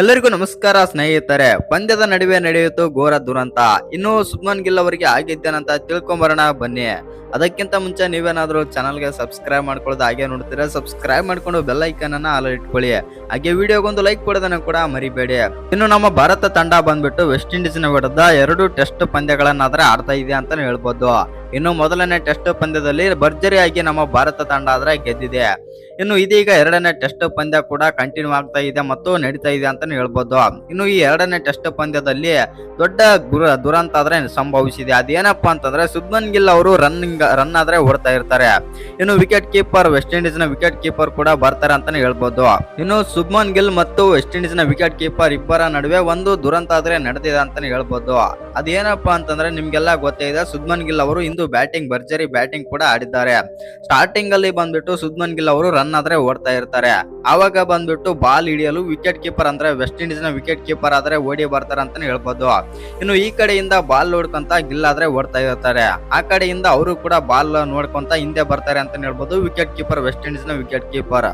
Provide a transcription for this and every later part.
ಎಲ್ಲರಿಗೂ ನಮಸ್ಕಾರ ಸ್ನೇಹಿತರೆ. ಪಂದ್ಯದ ನಡುವೆ ನಡೆಯಿತು ಘೋರ ದುರಂತ. ಇನ್ನು ಸುಬ್ಮನ್ ಗಿಲ್ ಅವರಿಗೆ ಆಗಿದ್ದೇನಂತ ತಿಳ್ಕೊಂಬರೋಣ, ಬನ್ನಿ. ಅದಕ್ಕಿಂತ ಮುಂಚೆ ನೀವೇನಾದ್ರೂ ಚಾನಲ್ಗೆ ಸಬ್ಸ್ಕ್ರೈಬ್ ಮಾಡ್ಕೊಳ್ಳೋದು ಹಾಗೆ ನೋಡ್ತೀರಾ, ಸಬ್ಸ್ಕ್ರೈಬ್ ಮಾಡ್ಕೊಂಡು ಬೆಲ್ ಐಕನ್ ಅನ್ನ ಆಲ್ ಇಟ್ಕೊಳ್ಳಿ. ಹಾಗೆ ವಿಡಿಯೋಗೊಂದು ಲೈಕ್ ಕೊಡೋದನ್ನ ಕೂಡ ಮರಿಬೇಡಿ. ಇನ್ನು ನಮ್ಮ ಭಾರತ ತಂಡ ಬಂದ್ಬಿಟ್ಟು ವೆಸ್ಟ್ ಇಂಡೀಸ್ನ ವಿರುದ್ಧ ಎರಡು ಟೆಸ್ಟ್ ಪಂದ್ಯಗಳನ್ನಾದ್ರೆ ಆಡ್ತಾ ಇದೆ ಅಂತಾನೆ ಹೇಳ್ಬೋದು. ಇನ್ನು ಮೊದಲನೇ ಟೆಸ್ಟ್ ಪಂದ್ಯದಲ್ಲಿ ಭರ್ಜರಿಯಾಗಿ ನಮ್ಮ ಭಾರತ ತಂಡ ಆದ್ರೆ ಗೆದ್ದಿದೆ. ಇನ್ನು ಇದೀಗ ಎರಡನೇ ಟೆಸ್ಟ್ ಪಂದ್ಯ ಕೂಡ ಕಂಟಿನ್ಯೂ ಆಗ್ತಾ ಇದೆ ಮತ್ತು ನಡೀತಾ ಇದೆ ಅಂತಾನೆ ಹೇಳ್ಬೋದು. ಇನ್ನು ಈ ಎರಡನೇ ಟೆಸ್ಟ್ ಪಂದ್ಯದಲ್ಲಿ ದೊಡ್ಡ ದುರಂತ ಆದ್ರೆ ಸಂಭವಿಸಿದೆ. ಅದೇನಪ್ಪ ಅಂತಂದ್ರೆ ಸುಬ್ಮನ್ ಗಿಲ್ ಅವರು ರನ್ನಿಂಗ್ ರನ್ ಆದ್ರೆ ಓಡ್ತಾ ಇರ್ತಾರೆ. ಇನ್ನು ವಿಕೆಟ್ ಕೀಪರ್ ವೆಸ್ಟ್ ಇಂಡೀಸ್ನ ವಿಕೆಟ್ ಕೀಪರ್ ಕೂಡ ಬರ್ತಾರೆ ಅಂತಾನೆ ಹೇಳ್ಬೋದು. ಇನ್ನು ಸುಬ್ಮನ್ ಗಿಲ್ ಮತ್ತು ವೆಸ್ಟ್ ಇಂಡೀಸ್ನ ವಿಕೆಟ್ ಕೀಪರ್ ಇಬ್ಬರ ನಡುವೆ ಒಂದು ದುರಂತ ಆದ್ರೆ ನಡೆದಿದೆ ಅಂತಾನೆ ಹೇಳ್ಬೋದು. ಅದೇನಪ್ಪ ಅಂತಂದ್ರೆ ನಿಮ್ಗೆಲ್ಲ ಗೊತ್ತೇ ಇದೆ ಸುಬ್ಮನ್ ಗಿಲ್ ಅವರು ಇಂದು ಬ್ಯಾಟಿಂಗ್, ಭರ್ಜರಿ ಬ್ಯಾಟಿಂಗ್ ಕೂಡ ಆಡಿದ್ದಾರೆ. ಸ್ಟಾರ್ಟಿಂಗ್ ಅಲ್ಲಿ ಬಂದ್ಬಿಟ್ಟು ಸುದ್ಮನ್ ಗಿಲ್ ಅವರು ರನ್ ಆದ್ರೆ ಓಡ್ತಾ ಇರ್ತಾರೆ. ಆವಾಗ ಬಂದ್ಬಿಟ್ಟು ಬಾಲ್ ಹಿಡಿಯಲು ವಿಕೆಟ್ ಕೀಪರ್ ಅಂದ್ರೆ ವೆಸ್ಟ್ ಇಂಡೀಸ್ನ ವಿಕೆಟ್ ಕೀಪರ್ ಆದ್ರೆ ಓಡಿ ಬರ್ತಾರೆ ಅಂತಾನೆ ಹೇಳ್ಬೋದು. ಇನ್ನು ಈ ಕಡೆಯಿಂದ ಬಾಲ್ ನೋಡ್ಕೊಂತ ಗಿಲ್ ಆದ್ರೆ ಓಡ್ತಾ ಇರ್ತಾರೆ. ಆ ಕಡೆಯಿಂದ ಅವರು ಕೂಡ ಬಾಲ್ ನೋಡ್ಕೊಂತ ಹಿಂದೆ ಬರ್ತಾರೆ ಅಂತಾನೆ ಹೇಳ್ಬೋದು. ವಿಕೆಟ್ ಕೀಪರ್ ವೆಸ್ಟ್ ಇಂಡೀಸ್ನ ವಿಕೆಟ್ ಕೀಪರ್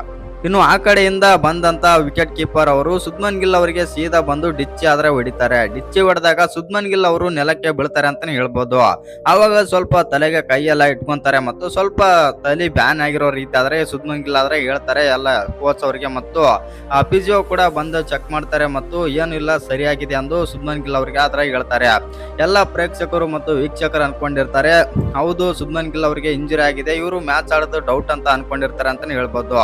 ಇನ್ನು ಆ ಕಡೆಯಿಂದ ಬಂದಂತ ವಿಕೆಟ್ ಕೀಪರ್ ಅವರು ಸುದ್ಮನ್ ಗಿಲ್ ಅವರಿಗೆ ಸೀದಾ ಬಂದು ಡಿಚ್ಚಿ ಆದ್ರೆ ಹೊಡಿತಾರೆ. ಡಿಚ್ಚಿ ಹೊಡೆದಾಗ ಸುದ್ಮನ್ ಗಿಲ್ ಅವರು ನೆಲಕ್ಕೆ ಬೀಳ್ತಾರೆ ಅಂತಾನೆ ಹೇಳ್ಬೋದು. ಆವಾಗ ಸ್ವಲ್ಪ ತಲೆಗೆ ಕೈಯೆಲ್ಲ ಇಟ್ಕೊಂತಾರೆ ಮತ್ತು ಸ್ವಲ್ಪ ತಲೆ ಬ್ಯಾನ್ ಆಗಿರೋ ರೀತಿ ಆದ್ರೆ ಸುದ್ಮನ್ ಗಿಲ್ ಆದ್ರೆ ಹೇಳ್ತಾರೆ ಎಲ್ಲ ಕೋಚ್ ಅವರಿಗೆ ಮತ್ತು ಫಿಸಿಯೋ ಕೂಡ ಬಂದು ಚೆಕ್ ಮಾಡ್ತಾರೆ ಮತ್ತು ಏನಿಲ್ಲ ಸರಿಯಾಗಿದೆ ಎಂದು ಸುದ್ಮನ್ ಗಿಲ್ ಅವರಿಗೆ ಆದ್ರೆ ಹೇಳ್ತಾರೆ. ಎಲ್ಲ ಪ್ರೇಕ್ಷಕರು ಮತ್ತು ವೀಕ್ಷಕರು ಅನ್ಕೊಂಡಿರ್ತಾರೆ. ಹೌದು ಸುದ್ಮನ್ ಗಿಲ್ ಅವರಿಗೆ ಇಂಜುರಿ ಆಗಿದೆ. ಇವರು ಮ್ಯಾಚ್ ಆಡೋದು ಡೌಟ್ ಅಂತ ಅನ್ಕೊಂಡಿರ್ತಾರೆ ಅಂತಾನೆ ಹೇಳ್ಬೋದು.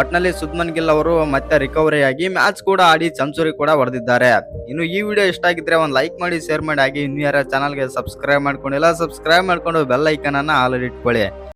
ಒಟ್ನಲ್ಲಿ ಸುಬ್ಮನ್ ಗಿಲ್ ಅವರು ಮತ್ತೆ ರಿಕವರಿ ಆಗಿ ಮ್ಯಾಚ್ ಕೂಡ ಆಡಿ ಸೆಂಚುರಿ ಕೂಡ ಹೊಡೆದಿದ್ದಾರೆ. ಇನ್ನು ಈ ವಿಡಿಯೋ ಇಷ್ಟ ಆಗಿದ್ರೆ ಒಂದು ಲೈಕ್ ಮಾಡಿ ಶೇರ್ ಮಾಡಿ ಆಗಿ ಇನ್ನು ಯಾರ ಚಾನಲ್ಗೆ ಸಬ್ಸ್ಕ್ರೈಬ್ ಮಾಡ್ಕೊಂಡಿಲ್ಲ ಸಬ್ಸ್ಕ್ರೈಬ್ ಮಾಡ್ಕೊಂಡು ಬೆಲ್ ಐಕನ್ ಅನ್ನ ಆಲ್ರೆಡಿ ಇಟ್ಕೊಳ್ಳಿ.